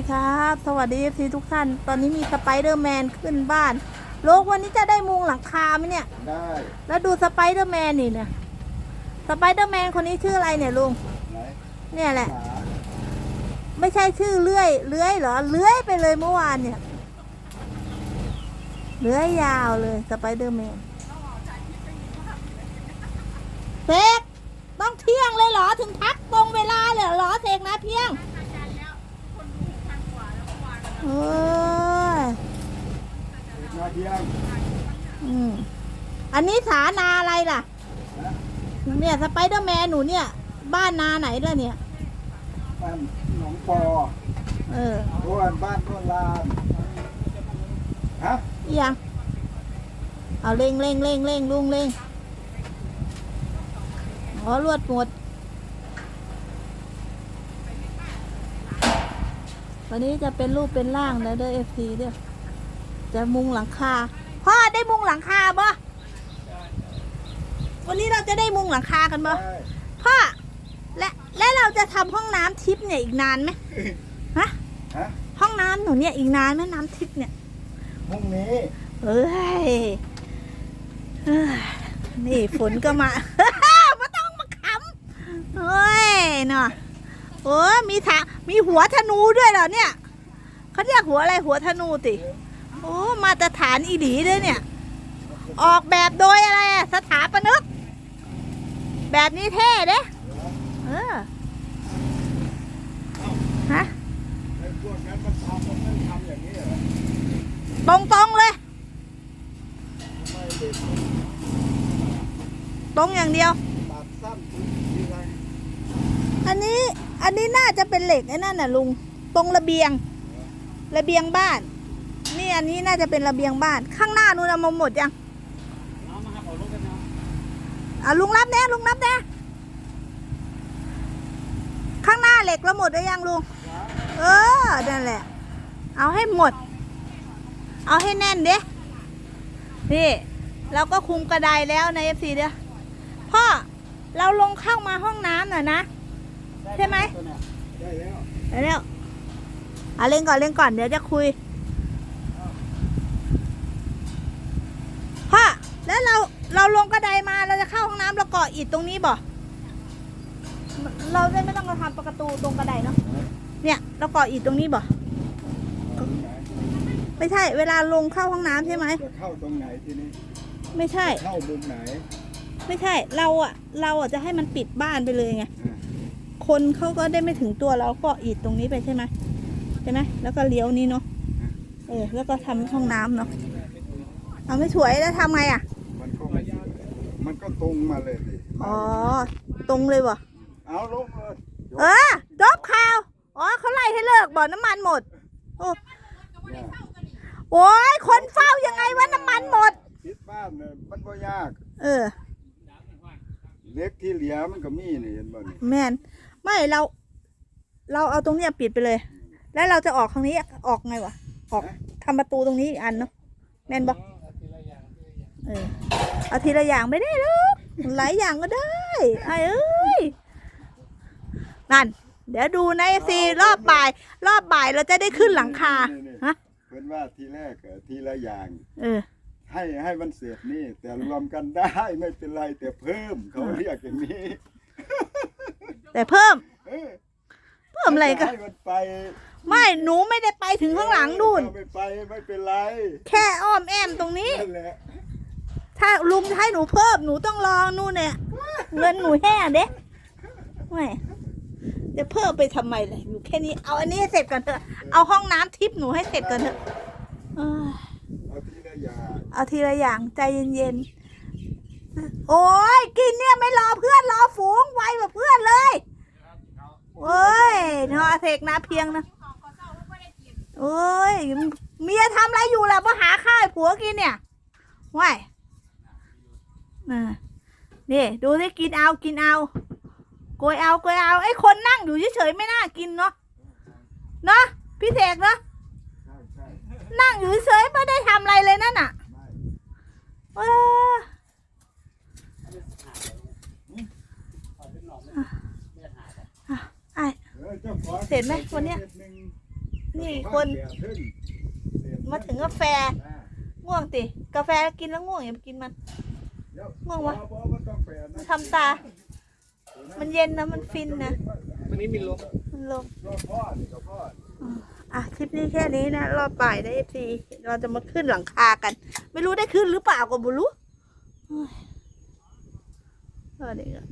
ดีครับ สวัสดีทีทุกท่าน ตอนนี้มีสไปเดอร์แมนขึ้นบ้านโลกวันนี้จะได้มุงหลังคาไหมเนี่ย ได้ แล้วดูสไปเดอร์แมนนี่เนี่ย สไปเดอร์แมนคนนี้ชื่ออะไรเนี่ยลุงไหนเนี่ยแหละขาไม่ใช่ชื่อเลื่อย เลื้อยเหรอ เลื้อยไปเลยเมื่อวานเนี่ย เลื้อยยาวเลยสไปเดอร์แมนเสกต้องเที่ยงเลยเหรอ ถึงพักตรงเวลาเลยเหรอเสกนะเพียง เออหน้าเที่ยงอืมอันนี้สานาอะไรล่ะ เนี่ยสไปเดอร์แมนหนูเนี่ย บ้านนาไหนล่ะเนี่ย บ้านหนองปอเออโอ้วนบ้านโนนลานฮะอีหยังเอาเร่งเร่งเร่งเร่งลุงเร่งอ๋อรวดหมด วันนี้จะเป็นรูปเป็นร่างแล้วเด้อเอฟซีเด้อจะมุงหลังคาพ่อได้มุงหลังคาบ่วันนี้เราจะได้มุงหลังคากันบ่ได้พ่อและและเราจะทำห้องน้ำทิพย์เนี่ยอีกนานไหมฮะฮะห้องน้ำหนูเนี่ยอีกนานไหมน้ำทิพย์เนี่ยพรุ่งนี้เอ้ยเอ้ยนี่ฝนก็มาไม่ต้องมาขำเฮ้ยเนาะ โอ้มีถามีหัวธนูด้วยเหรอเนี่ยเขาเรียกหัวอะไรหัวธนูติโอ้มาตรฐานอีดีด้วยเนี่ย ออกแบบโดยอะไรสถาปนิกแบบนี้เท่เด้เออฮะตรงตรงเลย ตรงอย่างเดียว อันนี้ อันนี้น่าจะเป็นเหล็กไอ้นั่นน่ะลุง ตรงระเบียง ระเบียงบ้าน นี่อันนี้น่าจะเป็นระเบียงบ้าน ข้างหน้านู้นเอามาหมดยังอะลุงรับแน่ลุงรับแน่ข้างหน้าเหล็กเราหมดได้ยังลุง เออ นั่นแหละ เอาให้หมด เอาให้แน่นเด้นี่ เราก็คุมกระไดแล้วในเอฟซีเด้อพ่อ เราลงเข้ามาห้องน้ำหน่อยนะ ใช่ไหมได้แล้วไปแล้วเอาเล่นก่อนเล่นก่อนเดี๋ยวจะคุยพ่อแล้วเราเราลงกระไดมาเราจะเข้าห้องน้ำเราเกาะอิฐตรงนี้บ่เราได้ไม่ต้องมาทำประตูตรงกระไดเนาะเนี่ย เราเกาะอิฐตรงนี้บ่ไม่ใช่ เวลาลงเข้าห้องน้ำใช่ไหมจะเข้าตรงไหนทีนี้ไม่ใช่เข้ามุมไหน ไม่ใช่เราอะเราอะจะให้มันปิดบ้านไปเลยไงอ่า คนเขาก็ได้ไม่ถึงตัวเราก็อิดตรงนี้ไปใช่ไหมใช่ไหมแล้วก็เลี้ยวนี้เนาะเออแล้วก็ทำห้องน้ำเนาะเอาไม่สวยแล้วทำไงอะ มันก็ไม่มันก็ตรงมาเลยสิอ๋อตรงเลยวะเอาลงเลยเออจบข่าวอ๋อเขาไล่ให้เลิกบ่อน้ำมันหมด โอ้เนี่ยโอ้ยคนเฝ้ายังไงว่าน้ำมันหมดคิดบ้านเนี่ยมันก็ยาก เออเล็กที่เหลือมันก็มีนี่เห็นบ่นี่แมน ไม่เรา เราเอาตรงเนี้ยปิดไปเลย แล้วเราจะออกทางนี้ออกไงวะออกทำประตูตรงนี้อีกอันเนาะแมนบอกเออเอาทีละอย่างไม่ได้หรอกหลายอย่างก็ได้ไอ้เอ้ยนั่น เดี๋ยวดูในซีรอบบ่าย รอบบ่ายเราจะได้ขึ้นหลังคาฮะเพิ่นว่าทีแรกอะทีละอย่าง เออ ให้ให้มันเสร็จนี่ แต่รวมกันได้ไม่เป็นไรแต่เพิ่มเขาเรียกอย่างนี้ แต่เพิ่ม เออเพิ่มอะไรกันให้มันไปไม่หนูไม่ได้ไปถึงข้างหลังนู่นถ้าไม่ไปไม่เป็นไรแค่อ้อมแอมตรงนี้ นั่นแหละถ้าลุงจะให้หนูเพิ่มหนูต้องรอนู่นเนี่ยเงินหนูแห้งเด้ไม่จะเพิ่มไปทำไมเลยอยู่แค่นี้เอาอันนี้ให้เสร็จก่อนเถอะเอาห้องน้ำทิพย์หนูให้เสร็จก่อนเถอะเอ้ยเอาทีละอย่างเอาทีละอย่างใจเย็นๆโอ้ยกินเนี่ยไม่รอเพื่อนรอฝูงไวกว่าเพื่อนเลยโอ้ย เนาะเสกนะเพียงนะโอ้ยเมียทำอะไรอยู่ล่ะมาหาข้าวให้ผัวกินเนี่ยว้ายน่ะนี่ดูสิกินเอากินเอาโกยเอาโกยเอาไอ้คนนั่งอยู่เฉยๆไม่น่ากินเนาะเนาะพี่เสกเนาะนั่งอยู่เฉยไม่ได้ทำอะไรเลยนั่นน่ะไม่เออไอ้ เออเจ้าของเสร็จไหมวันเนี้ยสร็จหงนี่คนเสียเพิ่งเสียมาถึงกาแฟอ่าง่วงติกาแฟกินแล้วง่วงอย่าไปกินมันเดี๋ยวง่วงวะบ่บ่บ่ต้องแปลนะทำตา มันเย็นนะมันฟินนะวันนี้มีลมมันลมรอพ่อนี่ก็พ่ออะคลิปนี้แค่นี้นะรอบบ่ายได้เอฟซีเราจะมาขึ้นหลังคากัน ไม่รู้ได้ขึ้นหรือเปล่าก็ไม่รู้เฮ้ยเออเดี๋ยว